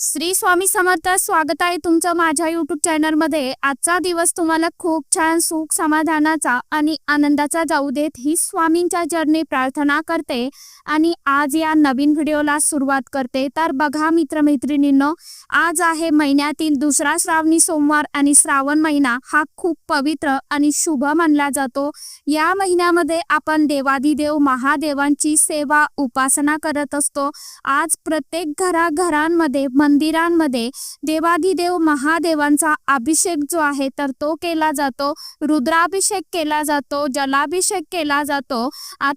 श्री स्वामी समर्थ स्वागत आहे तुमचं माझ्या युट्यूब चॅनलमध्ये आजचा दिवस तुम्हाला खूप छान सुख समाधानाचा आणि आनंदाचा जाऊ देत ही स्वामींच्या जर्नी प्रार्थना करते. आणि आज या नवीन व्हिडिओला सुरुवात करते. तर बघा मित्रमैत्रिणींनो आज आहे महिन्यातील दुसरा श्रावणी सोमवार आणि श्रावण महिना हा खूप पवित्र आणि शुभ मानला जातो. या महिन्यामध्ये आपण देवादिदेव महादेवांची सेवा उपासना करत असतो. आज प्रत्येक घराघरांमध्ये मंदिरांमध्ये देवाधिदेव महादेवांचा अभिषेक जो आहे तर तो केला जातो. रुद्राभिषेक केला जातो जलाभिषेक केला जातो.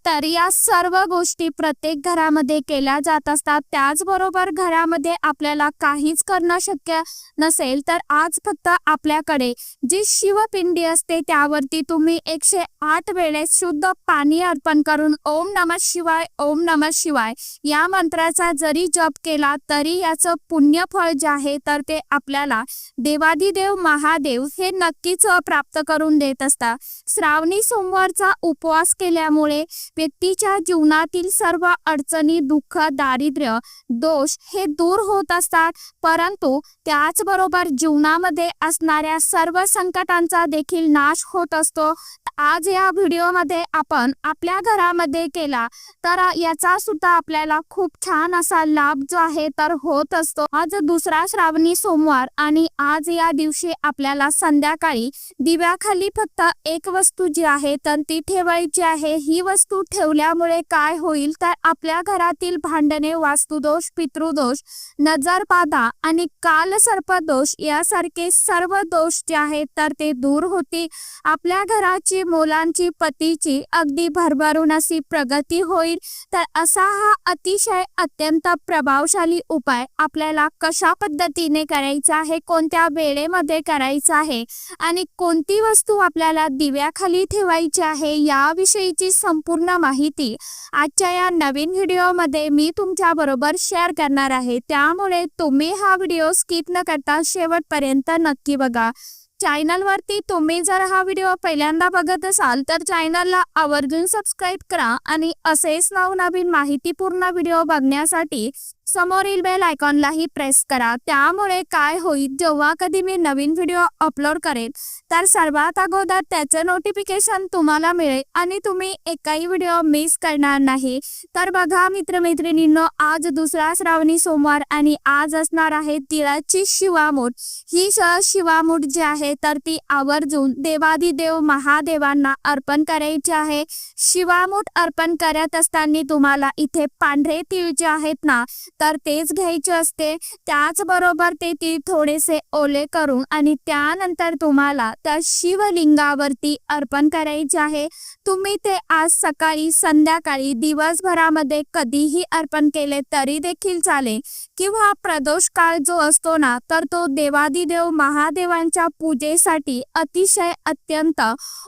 तर या सर्व गोष्टी प्रत्येक घरामध्ये केल्या जात असतात. त्याचबरोबर घरामध्ये आपल्याला काहीच करणं शक्य नसेल तर आज फक्त आपल्याकडे जी शिवपिंडी असते त्यावरती तुम्ही एकशे आठ वेळेस शुद्ध पाणी अर्पण करून ओम नम शिवाय ओम नम शिवाय या मंत्राचा जरी जप केला तरी याचं पुण्यफळ जे आहे तर ते आपल्याला देवादिदेव महादेव हे नक्कीच प्राप्त करून देत असतात. श्रावणी सोमवारचा उपवास केल्यामुळे व्यक्तीच्या जीवनातील सर्व अडचणी दुःख दारिद्र्य दोष हे दूर होत असतात. परंतु त्याचबरोबर जीवनामध्ये असणाऱ्या सर्व संकटांचा देखील नाश होत असतो. आज या व्हिडिओमध्ये आपण आपल्या घरामध्ये केला तर याचा सुद्धा आपल्याला खूप छान असा लाभ जो आहे तर होत असतो. आज दुसरा श्रावणी सोमवार आणि आज या दिवशी आपल्याला संध्याकाळी दिव्याखाली फक्त एक वस्तू जी आहे तर ती ठेवायची आहे. ही वस्तू ठेवल्यामुळे काय होईल? तर आपल्या घरातील भांडणे वास्तुदोष पितृदोष नजरबाधा आणि काल सर्पदोष यासारखे सर्व दोष जे आहेत तर ते दूर होतील. आपल्या घराची मुलांची पतीची अगदी भरभरून अशी प्रगती होईल. तर असा हा अतिशय अत्यंत प्रभावशाली उपाय आपल्याला कशा पद्धतीने करायचा आहे कोणत्या वेळेमध्ये करायचा आहे आणि कोणती वस्तू आपल्याला दिव्याखाली ठेवायची आहे याविषयीची संपूर्ण माहिती आजच्या या नवीन व्हिडिओमध्ये मी तुमच्या बरोबर शेअर करणार आहे. त्यामुळे तुम्ही हा व्हिडिओ स्किप न करता शेवटपर्यंत नक्की बघा. चॅनलवरती तुम्ही जर हा व्हिडिओ पहिल्यांदा बघत असाल तर चॅनलला आवर्जून सबस्क्राईब करा आणि असेच नवनवीन माहितीपूर्ण व्हिडिओ बघण्यासाठी समोरील बेल आयकॉनलाही प्रेस करा. त्यामुळे काय होईल जेव्हा कधी मी नवीन व्हिडिओ अपलोड करेन तर सर्वात अगोदर त्याचं नोटिफिकेशन तुम्हाला मिळेल आणि तुम्ही एकही व्हिडिओ मिस करणार नाही. तर बघा मित्रमैत्रिणींनो आज दुसरा श्रावणी सोमवार आणि आज असणार आहे तिळाची शिवामूठ. ही शिवामूठ जी आहे तर ती आवर्जून देवादिदेव महादेवांना अर्पण करायची आहे. शिवामूठ अर्पण करत असताना तुम्हाला इथे पांढरे तीळ जे आहेत ना तर तेच घ्यायचे असते. त्याचबरोबर ते ती थोडेसे ओले करून आणि त्यानंतर तुम्हाला त्या शिवलिंगावरती अर्पण करायचे आहे. तुम्ही ते आज सकाळी संध्याकाळी दिवसभरामध्ये कधीही अर्पण केले तरी देखील चालेल. किंवा प्रदोष काळ जो असतो ना तर तो देवादिदेव महादेवांच्या पूजेसाठी अतिशय अत्यंत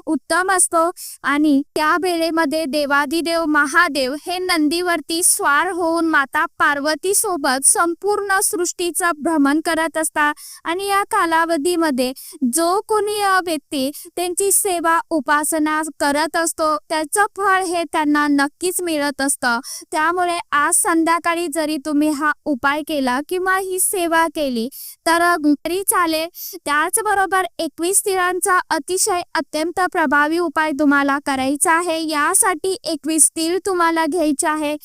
उत्तम असतो. आणि त्या वेळेमध्ये देवादिदेव महादेव हे नंदीवरती स्वार होऊन माता पार्वती सोबत संपूर्ण सृष्टीचं भ्रमण करत असतात आणि या कालावधीमध्ये जो कोणी व्यक्ती त्यांची सेवा उपासना करत असतो त्याचं फळ हे त्यांना नक्कीच मिळत असतं. त्यामुळे आज संध्याकाळी जरी तुम्ही हा उपाय केला किंवा ही सेवा केली तर तरी चालेल. त्याचबरोबर एकवीस तिळांचा अतिशय अत्यंत प्रभावी उपाय तुम्हाला करायचा आहे. यासाठी एकवीस तीळ तुम्हाला घ्यायचे आहे.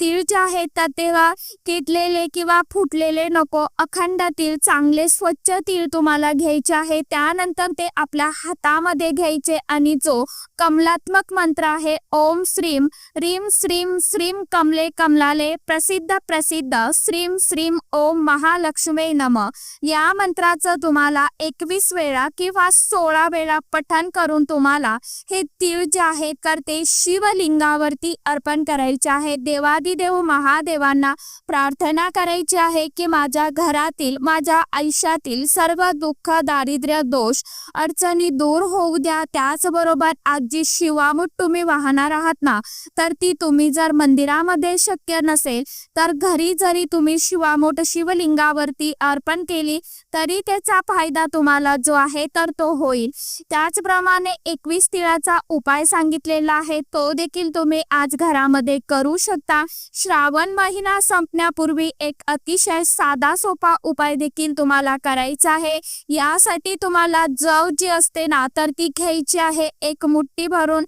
तीळ जे आहेत तर तेव्हा किटलेले किंवा फुटलेले नको. अखंड तीळ चांगले स्वच्छ तीळ तुम्हाला घ्यायचे आहे. त्यानंतर ते आपल्या हातामध्ये घ्यायचे आणि जो कमलात्मक मंत्र आहे ओम श्रीम रीम श्रीम श्रीम कमले कमलाले प्रसिद्ध प्रसिद्ध श्रीम श्रीम ओम महालक्ष्मी नम. या मंत्राचं तुम्हाला एकवीस वेळा किंवा सोळा वेळा पठण करून तुम्हाला हे तीळ जे आहे तर ते शिवलिंगावरती अर्पण करायचे आहे. देवादिदेव महादेवांना प्रार्थना करायची आहे की माझ्या घरातील माझ्या आयुष्यातील सर्व दुःख दारिद्र्य दोष अडचणी दूर होऊ द्या. त्याचबरोबर आज जी शिवामूठ तुम्ही वाहणार आहात ना तर ती तुम्ही जर मंदिरामध्ये शक्य नसेल तर घरी जरी तुम्ही शिवामूठ शिवलिंगावरती अर्पण केली तरी त्याचा फायदा तुम्हाला जो आहे तर तो होईल. त्याचप्रमाणे एकवीस तिळाचा उपाय सांगितलेला आहे तो देखील तुम्ही आज घरामध्ये करू शकता. श्रावण महिना संपण्यापूर्वी एक अतिशय साधा सोपा उपाय देखील तुम्हाला करायचा आहे. यासाठी तुम्हाला जव जी असते ना तर ती घ्यायची आहे. एक मुठ्ठी भरून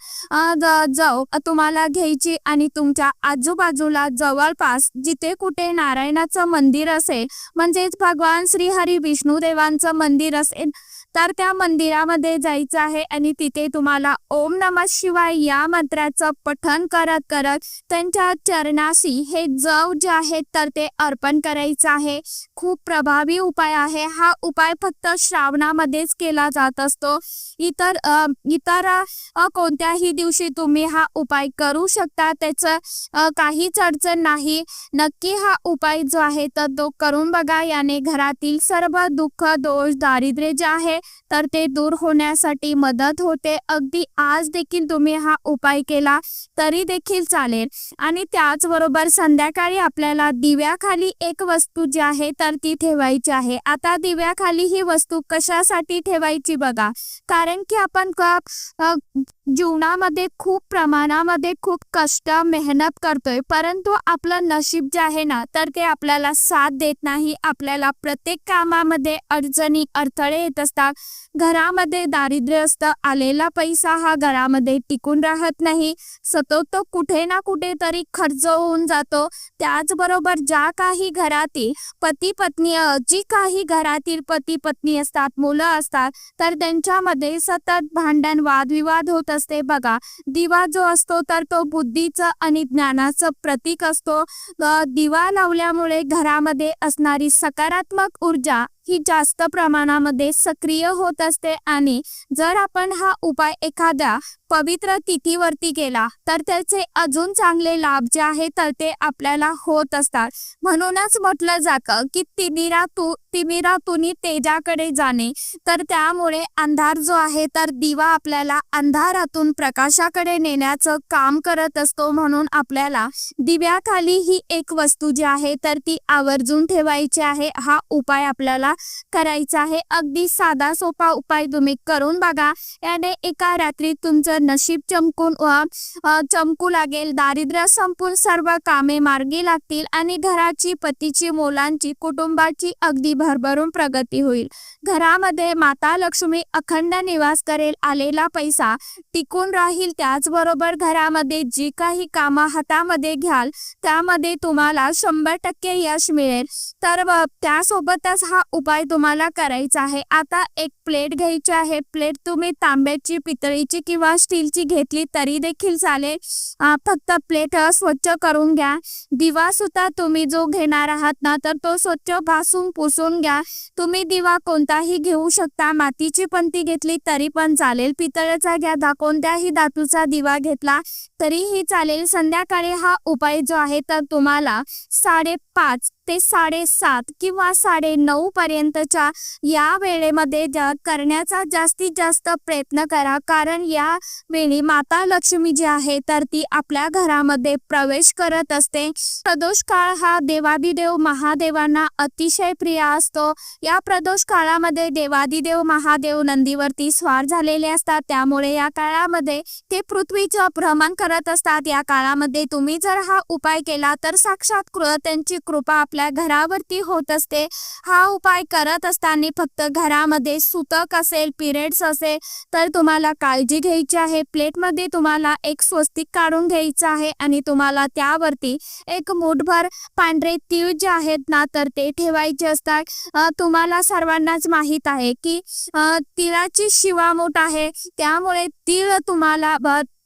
जव तुम्हाला घ्यायची आणि तुमच्या आजूबाजूला जवळपास जिथे कुठे नारायणाचं मंदिर असेल म्हणजेच भगवान श्री हरी विष्णू देवांचं मंदिर असेल तर त्या मंदिरामध्ये जायचं आहे आणि तिथे तुम्हाला ओम नमः शिवाय या मंत्राचं पठन करत करत त्यांच्या चरणाशी हे जव जे आहे तर ते अर्पण करायचं आहे. खूप प्रभावी उपाय आहे. हा उपाय फक्त श्रावणामध्येच केला जात असतो. इतर इतर कोणत्याही दिवशी तुम्ही हा उपाय करू शकता. त्याचं काहीच अडचण नाही. नक्की हा उपाय जो आहे तर तो करून बघा. याने घरातील सर्व दुःख दोष दारिद्र्य जे आहे तर ते दूर होण्यासाठी मदत होते. अगदी आज देखील तुम्ही हा उपाय केला तरी देखील चालेल. आणि त्याचबरोबर संध्याकाळी आपल्याला दिव्याखाली एक वस्तू जी आहे तर ती ठेवायची आहे. आता दिव्याखाली ही वस्तू कशासाठी ठेवायची बघा. कारण की आपण जीवनामध्ये खूप प्रमाणामध्ये खूप कष्ट मेहनत करतोय परंतु आपलं नशीब जे आहे ना तर ते आपल्याला साथ देत नाही. आपल्याला प्रत्येक कामामध्ये अडचणी अडथळे येत असतात. घरामध्ये दारिद्र्य असतं आलेला पैसा हा घरामध्ये टिकून राहत नाही. सतत तो कुठे ना कुठे तरी खर्च होऊन जातो. त्याचबरोबर ज्या काही घरातील पती पत्नी जी काही घरातील पती पत्नी असतात मुलं असतात तर त्यांच्यामध्ये सतत भांडण वादविवाद होत असते. बघा दिवा जो असतो तर तो बुद्धीचं आणि ज्ञानाचं प्रतीक असतो. दिवा लावल्यामुळे घरामध्ये असणारी सकारात्मक ऊर्जा ही जास्त प्रमाणामध्ये सक्रिय होत असते आणि जर आपण हा उपाय एखाद्या पवित्र तिथीवरती केला तर त्याचे अजून चांगले लाभ जे आहे तर ते आपल्याला होत असतात. म्हणूनच म्हटलं जातं की तिमिरा तू तिमिरातून तेजाकडे जाणे. तर त्यामुळे अंधार जो आहे तर दिवा आपल्याला अंधारातून प्रकाशाकडे नेण्याचं काम करत असतो. म्हणून आपल्याला दिव्याखाली ही एक वस्तू जी आहे तर ती आवर्जून ठेवायची आहे. हा उपाय आपल्याला करायचा आहे. अगदी साधा सोपा उपाय तुम्ही करून बघा. याने एका रात्रीत तुमचं नशीब चमकून चमकू लागेल. दारिद्र्य संपून सर्व कामे मार्गी लागतील आणि घराची पतीची मुलांची कुटुंबाची अगदी भरभरून प्रगती होईल. घरामध्ये माता लक्ष्मी अखंड निवास करेल आलेला पैसा टिकून राहील. त्याचबरोबर घरामध्ये जी काही कामं हातामध्ये घ्याल त्यामध्ये तुम्हाला शंभर टक्के यश मिळेल. तर त्यासोबतच हा उपाय तुम्हाला करायचा आहे. आता एक प्लेट घ्यायची आहे. प्लेट तुम्ही तांब्याची पितळीची किंवा स्टीलची घेतली तरी देखील चालेल. फक्त प्लेट स्वच्छ करून घ्या. दिवा सुद्धा तुम्ही जो घेणार आहात ना तर तो स्वच्छ भासून पुसून घ्या. तुम्ही दिवा कोणता कोणताही घेऊ शकता मातीची पंती घेतली तरी पण चालेल. पितळचा घ्या दा कोणत्याही धातूचा दिवा घेतला तरीही चालेल. संध्याकाळी हा उपाय जो आहे तर तुम्हाला साडेपाच ते साडेसात किंवा साडे नऊ पर्यंतच्या या वेळेमध्ये जा करण्याचा जास्तीत जास्त प्रयत्न करा. कारण या वेळी माता लक्ष्मी जी आहे तर ती आपल्या घरामध्ये प्रवेश करत असते. प्रदोष काळ हा देवादिदेव महादेवांना अतिशय प्रिय असतो. या प्रदोष काळामध्ये देवादिदेव महादेव नंदीवरती स्वार झालेले असतात. त्यामुळे या काळामध्ये ते पृथ्वीचं भ्रमण करत असतात. या काळामध्ये तुम्ही जर हा उपाय केला तर साक्षात त्यांची कृपा आपल्या घरावरती होत असते. हा उपाय करत असताना फक्त घरामध्ये सुतक असेल पिरियड्स असेल तर तुम्हाला काळजी घ्यायची आहे. प्लेटमध्ये तुम्हाला एक स्वस्तिक काढून घ्यायचं आहे आणि तुम्हाला त्यावरती एक मूठभर पांढरे तीळ जे आहेत ना तर ते ठेवायचे असतात. तुम्हाला सर्वांनाच माहीत आहे की तिळाची शिवामूठ आहे. त्यामुळे तीळ तुम्हाला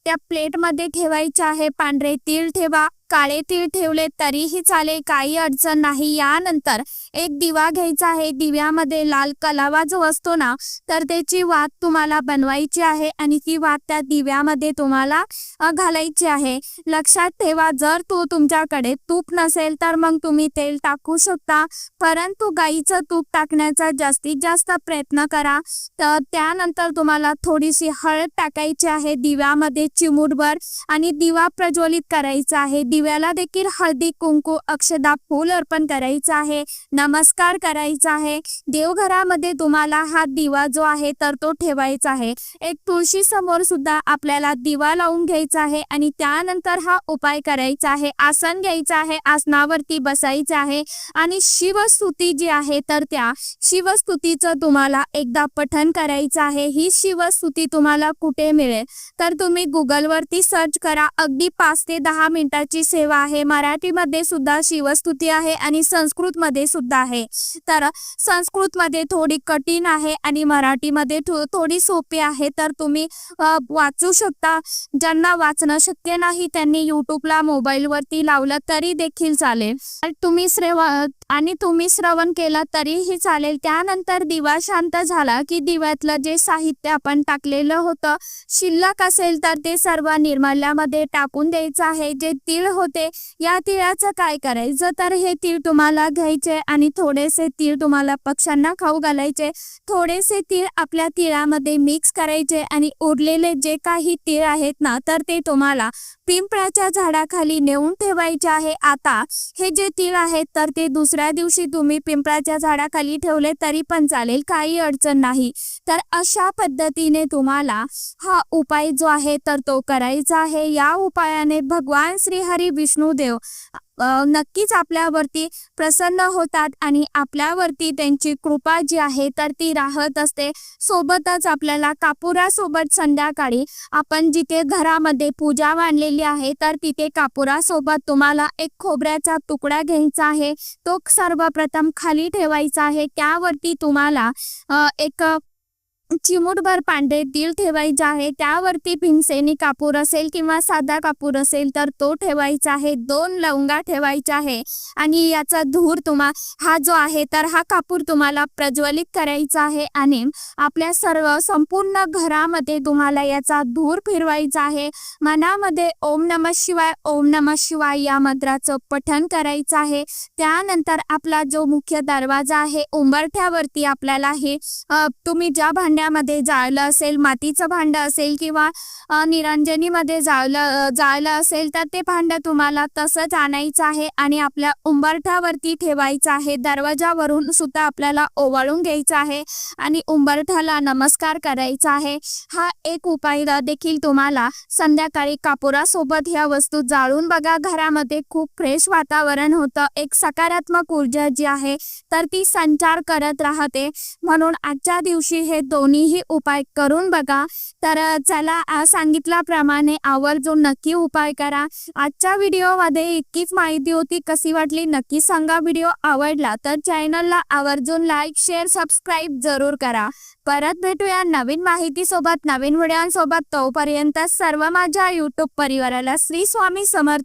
त्या प्लेटमध्ये ठेवायचे आहे. पांढरे तीळ ठेवा. काळे तीळ ठेवले तरीही चालेल काही अडचण नाही. यानंतर एक दिवा घ्यायचा आहे. दिव्यामध्ये लाल कलावा जो असतो ना तर त्याची वात तुम्हाला बनवायची आहे आणि ती वात त्या दिव्यामध्ये तुम्हाला घालायची आहे. लक्षात ठेवा जर तू तुमच्याकडे तूप नसेल तर मग तुम्ही तेल टाकू शकता. परंतु गाईचं तूप टाकण्याचा जास्तीत जास्त प्रयत्न करा. तर त्यानंतर तुम्हाला थोडीशी हळद टाकायची आहे. दिव्यामध्ये चिमूटभर आणि दिवा प्रज्वलित करायचा आहे. दिव्याला देखील हळदी कुंकू अक्षदा फूल अर्पण करायचं आहे. नमस्कार करायचा आहे. देवघरामध्ये तुम्हाला हा दिवा जो आहे तर तो ठेवायचा आहे. एक तुळशी समोर सुद्धा आपल्याला दिवा लावून घ्यायचा आहे आणि त्यानंतर हा उपाय करायचा आहे. आसन घ्यायचं आहे आसनावरती बसायचं आहे आणि शिवस्तुती जी आहे तर त्या शिवस्तुतीचं तुम्हाला एकदा पठन करायचं आहे. ही शिवस्तुती तुम्हाला कुठे मिळेल? तर तुम्ही गुगलवरती सर्च करा. अगदी पाच ते दहा मिनिटाची सेवा आहे. मराठीमध्ये सुद्धा शिवस्तुती आहे आणि संस्कृतमध्ये सुद्धा आहे. तर संस्कृतमध्ये थोडी कठीण आहे आणि मराठीमध्ये थोडी सोपी आहे. तर तुम्ही वाचू शकता. ज्यांना वाचणं शक्य नाही त्यांनी युट्यूबला मोबाईलवरती लावलं तरी देखील चालेल. तुम्ही श्रेवा आणि तुम्ही श्रवण केला तरीही चालेल. त्यानंतर दिवा शांत झाला की दिव्यातलं जे साहित्य आपण टाकलेलं होतं शिल्लक असेल तर ते सर्व निर्मल्यामध्ये टाकून द्यायचं आहे. जे तीळ होते या तिळाचं काय करायचं? तर हे तीळ तुम्हाला घ्यायचे आणि थोडेसे तीळ तुम्हाला पक्ष्यांना खाऊ घालायचे. थोडेसे तीळ आपल्या तिळामध्ये मिक्स करायचे आणि उरलेले जे काही तीळ आहेत ना तर ते तुम्हाला पिंपळाच्या झाडाखाली नेऊन ठेवायचे आहे. आता हे जे तीळ आहेत तर ते दुसरे दुसऱ्या दिवशी तुम्ही पिंपळाच्या झाडाखाली ठेवले तरी पण चालेल काही अडचण नाही. तर अशा पद्धतीने तुम्हाला हा उपाय जो आहे तर तो करायचा आहे. या उपायाने भगवान श्री हरी विष्णुदेव देव नक्कीच आपल्यावरती प्रसन्न होतात आणि आपल्यावरती त्यांची कृपा जी आहे तर ती राहत असते. सोबतच आपल्याला कापुरासोबत संध्याकाळी आपण जिथे घरामध्ये पूजा मांडलेली आहे तर तिथे कापुरासोबत तुम्हाला एक खोबऱ्याचा तुकडा घ्यायचा आहे. तो सर्वप्रथम खाली ठेवायचा आहे. त्यावरती तुम्हाला एक चिमूटभर पांढरे तीळ ठेवायचे आहे. त्यावरती भीमसेनी कापूर असेल किंवा साधा कापूर असेल तर तो ठेवायचा आहे. दोन लवंगा ठेवायचा आहे. आणि याचा धूर तुम्हा हा जो आहे तर हा कापूर तुम्हाला प्रज्वलित करायचा आहे. आणि आपल्या सर्व संपूर्ण घरामध्ये तुम्हाला याचा धूर फिरवायचा आहे. मनामध्ये ओम नम शिवाय ओम नम शिवाय या मंत्राचं पठण करायचं आहे. त्यानंतर आपला जो मुख्य दरवाजा आहे उंबरठ्यावरती आपल्याला हे तुम्ही ज्या भांड्यामध्ये जाळलं असेल मातीचं भांडं असेल किंवा निरंजनीमध्ये जाळलं जाळलं असेल तर ते भांडं तुम्हाला तसंच आणायचं आहे आणि आपल्या उंबरठावरती ठेवायचं आहे. दरवाजावरून सुद्धा आपल्याला ओवाळून घ्यायचं आहे आणि उंबरठाला नमस्कार करायचा आहे. हा एक उपाय देखील तुम्हाला संध्याकाळी कापुरासोबत ह्या वस्तू जाळून बघा. घरामध्ये खूप फ्रेश वातावरण होतं. एक सकारात्मक ऊर्जा जी आहे तर ती संचार करत राहते. म्हणून आजच्या दिवशी हे दोन दोन्हीही उपाय करून बघा. तर चला सांगितल्याप्रमाणे आवर्जून नक्की उपाय करा. आजच्या व्हिडिओमध्ये इतकीच माहिती होती कशी वाटली नक्की सांगा. व्हिडिओ आवडला तर चॅनलला आवर्जून लाईक शेअर सबस्क्राईब जरूर करा. परत भेटूया नवीन माहितीसोबत नवीन व्हिडिओसोबत तोपर्यंत सर्व माझ्या युट्यूब परिवाराला श्री स्वामी समर्थ.